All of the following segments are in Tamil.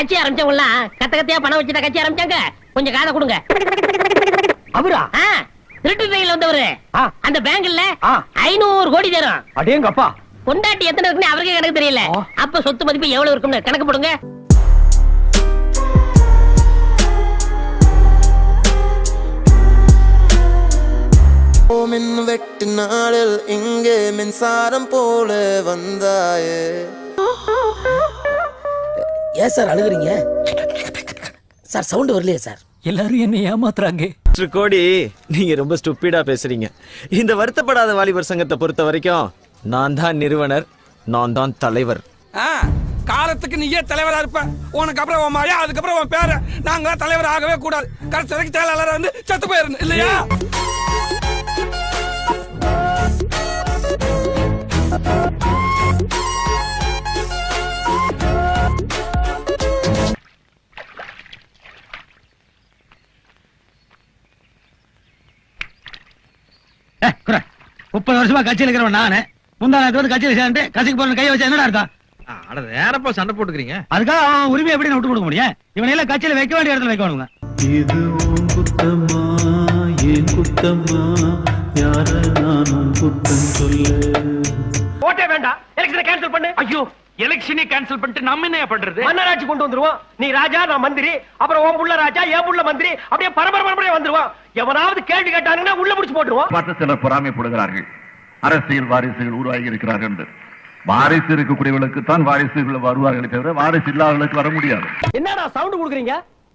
கட்சி ஆரம்பிச்சவங்கலாம் கத்த கத்தையா பணம் வச்சுட்டா கட்சி ஆரம்பிச்சாங்க. கொஞ்சம் காதை கொடுங்க. அவரா? திருட்டு ட்ரெயின்ல வந்தவரு. அந்த பேங்க்ல. ஐநூறு கோடி தரும். அடேங்கப்பா. பொண்டாட்டி எத்தனை இருக்குன்னு அவருக்கே கணக்கு தெரியல. அப்ப சொத்து மதிப்பு எவ்வளவு இருக்கும்னு கணக்கு போடுங்க. மின் வெட்டு நாளில் இங்கே மின்சாரம் போல வந்தாயே. ஏன் சார் அழுகுறீங்க? சார் சவுண்ட் வரலையே சார். எல்லாரும் என்ன ஏமாத்துறாங்க. மிஸ்டர் கோடி நீங்க ரொம்ப ஸ்டூப்பிடா பேசுறீங்க. இந்த வருத்தப்படாத வாலிபர் சங்கத்தை பொறுத்த வரைக்கும் நான் தான் நிறுவனர் நான் தான் தலைவர். ஆ, காலத்துக்கு நீயே தலைவரா இருப்ப. உனக்கு அப்புறம் உன் மழையா அதுக்கப்புறம் உன் பேர. நாங்க தலைவர் ஆகவே கூடாது. கடைசி வரைக்கும் செயலாளர் வந்து செத்து போயிடணும் இல்லையா? முப்பது வருஷமா கட்சியில் இருக்கிறவன் நானு. முந்தா நேரத்து வந்து கட்சியில் சேர்ந்து கட்சிக்கு போன கையை வச்சா என்னடா அர்த்தம்? அட வேறப்பா சண்டை போட்டுக்கிறீங்க. அதுக்காக அவன் உரிமை எப்படி விட்டு கொடுக்க முடியும்? இவனை எல்லாம் கட்சியில வைக்க வேண்டிய இடத்துல வைக்க வேணுங்க இது உன் குத்தமா ஏன் குத்தமா? யார நானும் குத்தம் சொல்ல. ஓட்டே வேண்டாம். எலெக்ஷனை கேன்சல் பண்ணு? ஐயோ எலெக்ஷனே கேன்சல் பண்ணிட்டு நம்ம என்ன பண்றது? மன்னராட்சி கொண்டு வந்துருவோம். நீ ராஜா நான் மந்திரி அப்புறம் உன் புள்ள ராஜா என் புள்ள மந்திரி அப்படியே பரபர பரபரையா வந்துருவான் எவனாவது கேள்வி கேட்டானுங்கன்னா உள்ள முடிச்சு போட்டுருவோம். பார்த்து சிலர் பொறாமைப்படுகிறார்கள். அரசியல் வாரிசுகள் உருவாகி இருக்கிறார்கள் என்று. வாரிசு இருக்கக்கூடியவர்களுக்கு தான் வாரிசுகள் வருவார்களே தவிர வாரிசு இல்லாதவர்களுக்கு வர முடியாது. என்னடா சவுண்ட் கொடுக்குறீங்க?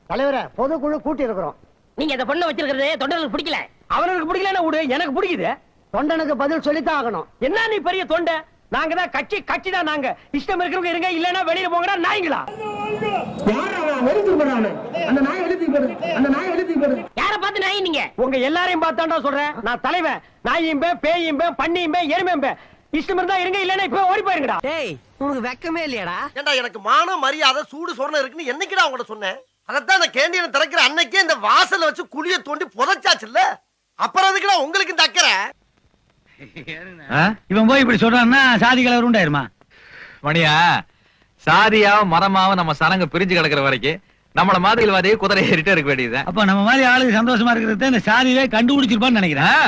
தலைவரே பொதுக்குழு கூட்டி இருக்கிறோம் நீங்க இந்த பொண்ணை வச்சிருக்கிறது தொண்டர்களுக்கு பிடிக்கல. அவனுக்கு பிடிக்கலன்னா விடு எனக்கு பிடிக்குது. தொண்டனுக்கு பதில் சொல்லித்தான் ஆகணும். என்ன நீ பெரிய தொண்டை? நாங்க தான் கட்சி கட்சி தான் நாங்க. இஷ்டம் இருக்கிறவங்க இருங்க இல்லன்னா வெளியில போங்கடா நாய்ங்களா? யார பார்த்து நாய் நீங்க? உங்க எல்லாரையும் பார்த்தாண்டா சொல்றேன். நான் தலைவன். நாயும்பே பேயும்பே பண்ணியும்பே எருமையும்பே இஷ்டம் இருந்தா இருங்க இல்லன்னா இப்ப ஓடி போயிருங்கடா. டேய் உனக்கு வெக்கமே இல்லையாடா? ஏண்டா எனக்கு மான மரியாதை சூடு சொரணை இருக்குன்னு என்னைக்குடா உங்கள்ட்ட சொன்னேன்? அதைத்தான் நான் கேண்டீனை திறக்கிற அன்னைக்கே இந்த வாசல்ல வச்சு குழிய தோண்டி புதைச்சாச்சுல்ல? அப்புறம் எதுக்குடா உங்களுக்கு இந்த அக்கறை? இவன் போய் இப்படி சொல்றான்னா சாதி கலவர் உண்டாயிருமா? மணியா சாதியாவும் மரமாவும் நம்ம சனங்க பிரிஞ்சு கிடக்குற வரைக்கும் நம்மள மாதிரிவாதியே குதிரை ஏறிட்டே இருக்க வேண்டியதுதான். அப்ப நம்ம மாதிரி ஆளுக்கு சந்தோஷமா இருக்கிறது இந்த சாதியே கண்டுபிடிச்சிருப்பான்னு நினைக்கிறேன்.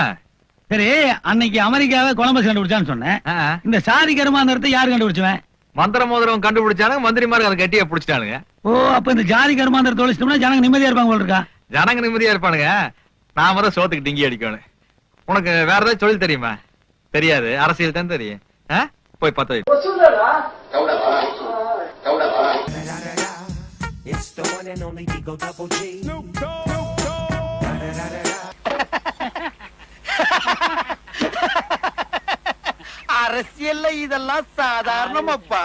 சரி அன்னைக்கு அமெரிக்காவே கொலம்பஸ் கண்டுபிடிச்சான்னு சொன்னேன். இந்த சாதி கருமாந்திரத்தை யாரு கண்டுபிடிச்சுவேன்? மந்திர மோதிரம் கண்டுபிடிச்சானுங்க மந்திரிமார்கள் அதை கட்டியா பிடிச்சிட்டானுங்க. ஓ அப்ப இந்த ஜாதி கருமாந்திரத்தை ஒழிச்சிட்டோம்னா ஜனங்க நிம்மதியா இருப்பாங்க போல இருக்கா? ஜனங்க நிம்மதியா இருப்பானுங்க. நாம தான் சோத்துக்கு டிங்கி அடிக்கணும். உனக்கு வேற ஏதாவது தொழில் தெரியுமா? தெரியாது. அரசியல் தான் தெரியும்? போய் பத்த வை. அரசியல்ல இதெல்லாம் சாதாரணமாப்பா.